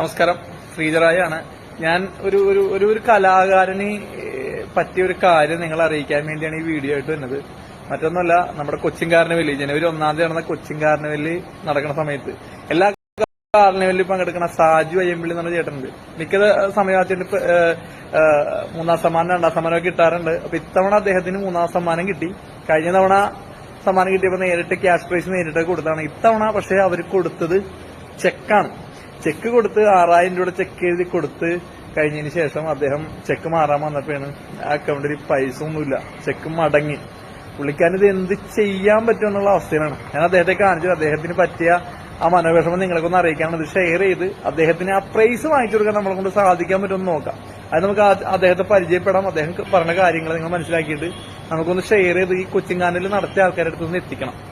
നമസ്കാരം. ശ്രീജറായാണ്. ഞാൻ ഒരു ഒരു ഒരു ഒരു കലാകാരന് പറ്റിയ ഒരു കാര്യം നിങ്ങളെ അറിയിക്കാൻ വേണ്ടിയാണ് ഈ വീഡിയോ ആയിട്ട് വരുന്നത് മറ്റൊന്നുമല്ല നമ്മുടെ കൊച്ചിൻ കാർണിവൽ. ജനുവരി ഒന്നാം തീയതി നടന്ന കൊച്ചിൻ കാർണിവൽ നടക്കുന്ന സമയത്ത്. എല്ലാ കാർണിവലിൽ പങ്കെടുക്കുന്ന സാജു അയ്യമ്പിള്ളി എന്നുള്ള ചേട്ടനുണ്ട്. മിക്ക സമയത്തിന് മൂന്നാം സമ്മാനം രണ്ടാം സമ്മാനം കിട്ടാറുണ്ട്. അപ്പൊ ഇത്തവണ അദ്ദേഹത്തിന് മൂന്നാം സമ്മാനം കിട്ടി. കഴിഞ്ഞ തവണ സമ്മാനം കിട്ടിയപ്പോൾ നേരിട്ട് ക്യാഷ് പ്രൈസ് നേരിട്ട് കൊടുത്താണ് ഇത്തവണ പക്ഷെ അവർ കൊടുത്തത് ചെക്കാണ്. ചെക്ക് കൊടുത്ത് ആറായിരം രൂപയുടെ ചെക്ക് എഴുതി കൊടുത്ത് കഴിഞ്ഞതിന് ശേഷം അദ്ദേഹം ചെക്ക് മാറാൻ വന്നപ്പോഴാണ് ആ അക്കൗണ്ടിൽ പൈസ ഒന്നുമില്ല. ചെക്ക് മടങ്ങി. പുള്ളിക്കാരൻ ഇത് എന്ത് ചെയ്യാൻ പറ്റും എന്നുള്ള അവസ്ഥയിലാണ്. ഞാൻ അദ്ദേഹത്തെ കാണിച്ചു. അദ്ദേഹത്തിന് പറ്റിയ ആ മനോവിഷമം നിങ്ങൾക്കൊന്ന് അറിയിക്കാനാണ്. ഇത് ഷെയർ ചെയ്ത് അദ്ദേഹത്തിന് ആ പ്രൈസ് വാങ്ങിച്ചു കൊടുക്കാൻ നമ്മളെ കൊണ്ട് സാധിക്കാൻ പറ്റുമെന്ന് നോക്കാം. അത് നമുക്ക് അദ്ദേഹത്തെ പരിചയപ്പെടാം. അദ്ദേഹം പറഞ്ഞ കാര്യങ്ങൾ നിങ്ങൾ മനസ്സിലാക്കിയിട്ട് നമുക്കൊന്ന് ഷെയർ ചെയ്ത് ഈ കൊച്ചിങ്ങാനിൽ നടത്തിയ ആൾക്കാരുടെ അടുത്തുനിന്ന് എത്തിക്കണം.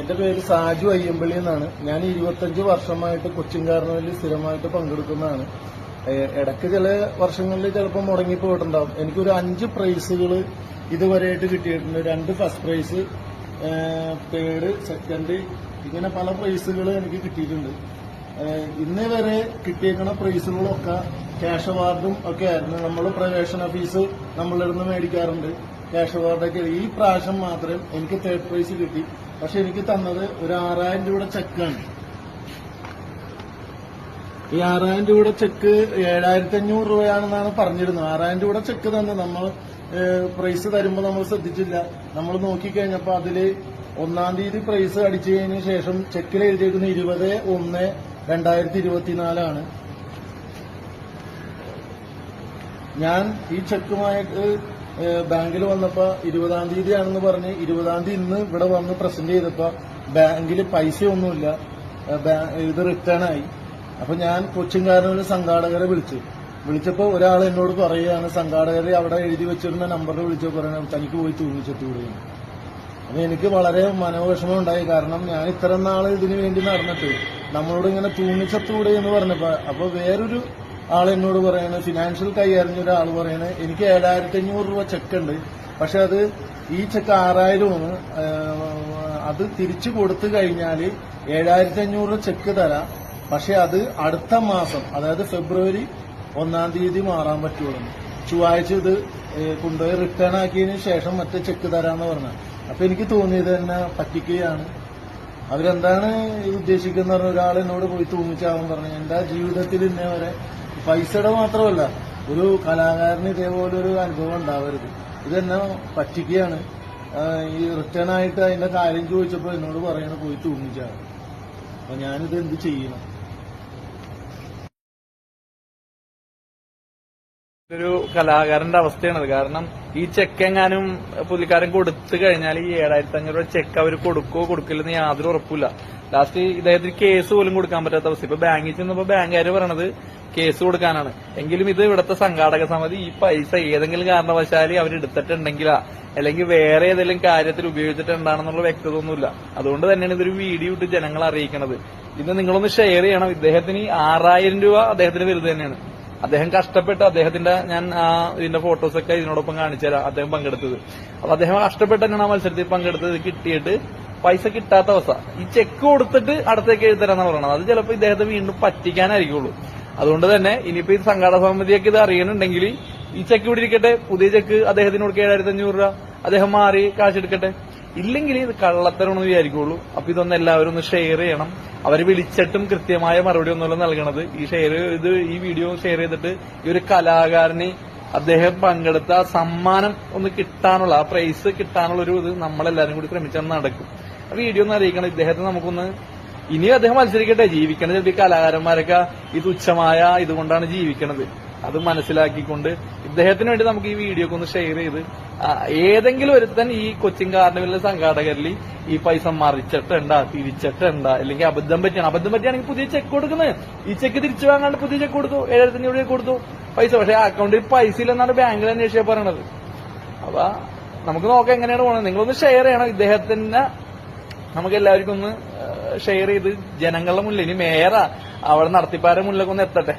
എന്റെ പേര് സാജു അയ്യമ്പള്ളി എന്നാണ്. ഞാൻ ഇരുപത്തഞ്ച് വർഷമായിട്ട് കൊച്ചിൻ കാർണിവലിൽ സ്ഥിരമായിട്ട് പങ്കെടുക്കുന്നതാണ്. ഇടയ്ക്ക് ചില വർഷങ്ങളിൽ ചിലപ്പോൾ മുടങ്ങിപ്പോയിട്ടുണ്ടാവും. എനിക്കൊരു അഞ്ച് പ്രൈസുകൾ ഇതുവരെയായിട്ട് കിട്ടിയിട്ടുണ്ട്. രണ്ട് ഫസ്റ്റ് പ്രൈസ് തേർഡ് സെക്കൻഡ് ഇങ്ങനെ പല പ്രൈസുകൾ എനിക്ക് കിട്ടിയിട്ടുണ്ട്. ഇന്ന് വരെ കിട്ടിയേക്കുന്ന പ്രൈസുകളൊക്കെ ക്യാഷ് അവാർഡും ഒക്കെ ആയിരുന്നു. നമ്മൾ പ്രവേശന ഫീസ് നമ്മളിരുന്ന് മേടിക്കാറുണ്ട്. ക്യാഷ് അവാർഡൊക്കെ ഈ പ്രാവശ്യം മാത്രം എനിക്ക് തേർഡ് പ്രൈസ് കിട്ടി. പക്ഷെ എനിക്ക് തന്നത് ഒരു ആറായിരം രൂപയുടെ ചെക്കാണ് ഈ ആറായിരം രൂപയുടെ ചെക്ക് ഏഴായിരത്തി അഞ്ഞൂറ് രൂപയാണെന്നാണ് പറഞ്ഞിരുന്നത്. ആറായിരം രൂപയുടെ ചെക്ക് തന്നെ നമ്മൾ പ്രൈസ് തരുമ്പോൾ നമ്മൾ ശ്രദ്ധിച്ചില്ല. നമ്മൾ നോക്കിക്കഴിഞ്ഞപ്പോൾ അതിൽ ഒന്നാം തീയതി പ്രൈസ് അടിച്ചതിന് ശേഷം ചെക്കിൽ എഴുതിയിരിക്കുന്ന ഇരുപത് ഒന്ന് രണ്ടായിരത്തി ഇരുപത്തിനാലാണ് ഞാൻ ഈ ചെക്കുമായിട്ട് ബാങ്കിൽ വന്നപ്പോ ഇരുപതാം തീയതി ആണെന്ന് പറഞ്ഞ് ഇരുപതാം തീയതി ഇന്ന് ഇവിടെ വന്ന് പ്രസന്റ് ചെയ്തപ്പോ ബാങ്കിൽ പൈസ ഒന്നുമില്ല ഇത് റിട്ടേൺ ആയി. അപ്പൊ ഞാൻ കൊച്ചിൻകാരനൊരു സംഘാടകരെ വിളിച്ചു. വിളിച്ചപ്പോ ഒരാൾ എന്നോട് പറയുകയാണ് സംഘാടകരെ അവിടെ എഴുതി വെച്ചിരുന്ന നമ്പറിൽ വിളിച്ചു പറയണം തനിക്ക് പോയി തൂങ്ങിച്ചെത്തുകൂടെയാണ് അപ്പൊ എനിക്ക് വളരെ മനോവിഷമം ഉണ്ടായി. കാരണം ഞാൻ ഇത്ര നാൾ ഇതിനു വേണ്ടി നടന്നിട്ട് നമ്മളോട് ഇങ്ങനെ തൂങ്ങിച്ചത്തൂടെ എന്ന് പറഞ്ഞപ്പോ അപ്പൊ വേറൊരു ആൾ എന്നോട് ഫിനാൻഷ്യൽ കൈ ഒരാൾ പറയണ എനിക്ക് ഏഴായിരത്തി അഞ്ഞൂറ് രൂപ ചെക്ക് ഉണ്ട്. പക്ഷെ അത് ഈ ചെക്ക് ആറായിരമാണ് അത് തിരിച്ചു കൊടുത്തു കഴിഞ്ഞാൽ ഏഴായിരത്തി അഞ്ഞൂറ് ചെക്ക് തരാം. പക്ഷെ അത് അടുത്ത മാസം അതായത് ഫെബ്രുവരി ഒന്നാം തീയതി മാറാൻ പറ്റുള്ളൂ. ചൊവ്വാഴ്ച ഇത് കൊണ്ടുപോയി റിട്ടേൺ ആക്കിയതിന് ശേഷം മറ്റേ ചെക്ക് തരാന്ന് പറഞ്ഞു. അപ്പൊ എനിക്ക് തോന്നിയത് തന്നെ പറ്റിക്കുകയാണ്. അവരെന്താണ് ഉദ്ദേശിക്കുന്ന ഒരാൾ എന്നോട് പോയി തൂങ്ങിച്ചാവും പറഞ്ഞു. എന്താ ജീവിതത്തിൽ ഇന്നേ വരെ പൈസയുടെ മാത്രമല്ല ഒരു കലാകാരന് ഇതേപോലെ ഒരു അനുഭവം ഉണ്ടാവരുത്. ഇതെന്നെ പറ്റിക്കുകയാണ്. ഈ റിട്ടേൺ ആയിട്ട് അതിന്റെ കാര്യം ചോദിച്ചപ്പോൾ എന്നോട് പറയണ പോയി തൂങ്ങിച്ചാണ് അപ്പൊ ഞാനിത് എന്ത് ചെയ്യണം? ഒരു കലാകാരന്റെ അവസ്ഥയാണത് കാരണം ഈ ചെക്ക് എങ്ങാനും പുള്ളിക്കാരൻ കൊടുത്തു കഴിഞ്ഞാൽ ഈ ഏഴായിരത്തി അഞ്ഞൂറ് രൂപ ചെക്ക് അവർ കൊടുക്കോ കൊടുക്കില്ലെന്ന് യാതൊരു ഉറപ്പില്ല ലാസ്റ്റ് ഇദ്ദേഹത്തിന് കേസ് പോലും കൊടുക്കാൻ പറ്റാത്ത അവസ്ഥ. ഇപ്പൊ ബാങ്കിൽ ചെന്നപ്പോ ബാങ്കുകാർ പറയണത് കേസ് കൊടുക്കാനാണ്. എങ്കിലും ഇത് ഇവിടുത്തെ സംഘാടക സമിതി ഈ പൈസ ഏതെങ്കിലും കാരണവശാൽ അവർ എടുത്തിട്ടുണ്ടെങ്കിലാ. അല്ലെങ്കിൽ വേറെ ഏതെങ്കിലും കാര്യത്തിൽ ഉപയോഗിച്ചിട്ടുണ്ടാണെന്നുള്ള വ്യക്തത ഒന്നുമില്ല അതുകൊണ്ട് തന്നെയാണ് ഇതൊരു വീഡിയോ ഇട്ട് ജനങ്ങളെ അറിയിക്കണത്. ഇത് നിങ്ങളൊന്ന് ഷെയർ ചെയ്യണം. ഇദ്ദേഹത്തിന് ആറായിരം രൂപ അദ്ദേഹത്തിന് വെറുതെ തന്നെയാണ്. അദ്ദേഹം കഷ്ടപ്പെട്ട് അദ്ദേഹത്തിന്റെ ഞാൻ ഇതിന്റെ ഫോട്ടോസൊക്കെ ഇതിനോടൊപ്പം കാണിച്ചു തരാം അദ്ദേഹം പങ്കെടുത്തത്. അപ്പൊ അദ്ദേഹം കഷ്ടപ്പെട്ട് തന്നെയാണ് ആ മത്സരത്തിൽ പങ്കെടുത്തത്. കിട്ടിയിട്ട് പൈസ കിട്ടാത്ത അവസ്ഥ. ഈ ചെക്ക് കൊടുത്തിട്ട് അടുത്തേക്ക് എഴുതരാന്ന് പറയണത്. അത് ചിലപ്പോൾ ഇദ്ദേഹത്തെ വീണ്ടും പറ്റിക്കാനായിരിക്കുള്ളൂ. അതുകൊണ്ട് തന്നെ ഇനിയിപ്പോ ഈ സംഘാടക സമിതിയൊക്കെ ഇത് അറിയണുണ്ടെങ്കിൽ ഈ ചെക്ക് ഇവിടെ ഇരിക്കട്ടെ. പുതിയ ചെക്ക് അദ്ദേഹത്തിന് കൊടുക്കുക. ഏഴായിരത്തി അഞ്ഞൂറ് രൂപ. അദ്ദേഹം മാറി കാശെടുക്കട്ടെ ഇല്ലെങ്കിൽ ഇത് കള്ളത്തരമെന്ന് വിചാരിക്കുള്ളൂ. അപ്പൊ ഇതൊന്ന് എല്ലാവരും ഒന്ന് ഷെയർ ചെയ്യണം. അവർ വിളിച്ചിട്ടും കൃത്യമായ മറുപടി ഒന്നുമല്ല നൽകണത്. ഈ ഷെയർ ഇത് ഈ വീഡിയോ ഷെയർ ചെയ്തിട്ട് ഈ ഒരു കലാകാരന് അദ്ദേഹം പങ്കെടുത്ത സമ്മാനം ഒന്ന് കിട്ടാനുള്ള ആ പ്രൈസ് കിട്ടാനുള്ള ഒരു ഇത് നമ്മളെല്ലാരും കൂടി ശ്രമിച്ചാൽ നടക്കും. ആ വീഡിയോ ഒന്ന് അറിയിക്കണം. ഇദ്ദേഹത്തെ നമുക്കൊന്ന് ഇനി അദ്ദേഹം മത്സരിക്കട്ടെ. ജീവിക്കണത് ചിലപ്പോൾ ഈ കലാകാരന്മാരൊക്കെ ഈ തുച്ഛമായ ഇതുകൊണ്ടാണ് ജീവിക്കണത്. അത് മനസ്സിലാക്കിക്കൊണ്ട് ഇദ്ദേഹത്തിന് വേണ്ടി നമുക്ക് ഈ വീഡിയോ ഒന്ന് ഷെയർ ചെയ്ത് ആ, ഏതെങ്കിലും ഒരുത്തൻ ഈ കൊച്ചിൻ കാർണിവലിലെ സംഘാടകരിൽ ഈ പൈസ മറിച്ചിട്ടുണ്ട തിരിച്ചിട്ടുണ്ട അല്ലെങ്കിൽ അബദ്ധം പറ്റിയാണ്. അബദ്ധം പറ്റിയാണെങ്കിൽ പുതിയ ചെക്ക് കൊടുക്കുന്നത്. ഈ ചെക്ക് തിരിച്ചു വാങ്ങാണ്ട് പുതിയ ചെക്ക് കൊടുത്തു. ഏഴായിരത്തി അഞ്ഞൂറ് രൂപ കൊടുത്തു. പൈസ. പക്ഷേ അക്കൗണ്ടിൽ പൈസ ഇല്ലെന്നാണ് ബാങ്കിൽ അന്വേഷിച്ചാൽ പറയണത്. അപ്പൊ നമുക്ക് നോക്കാം എങ്ങനെയാണ് പോണത്. നിങ്ങളൊന്ന് ഷെയർ ചെയ്യണം. ഇദ്ദേഹത്തിന്റെ നമുക്ക് എല്ലാവർക്കും ഒന്ന് ഷെയർ ചെയ്ത് ജനങ്ങളുടെ മുന്നിൽ ഇനി മേയറ. അവിടെ നടത്തിപ്പാരുടെ മുന്നിലൊക്കെ ഒന്ന് എത്തട്ടെ.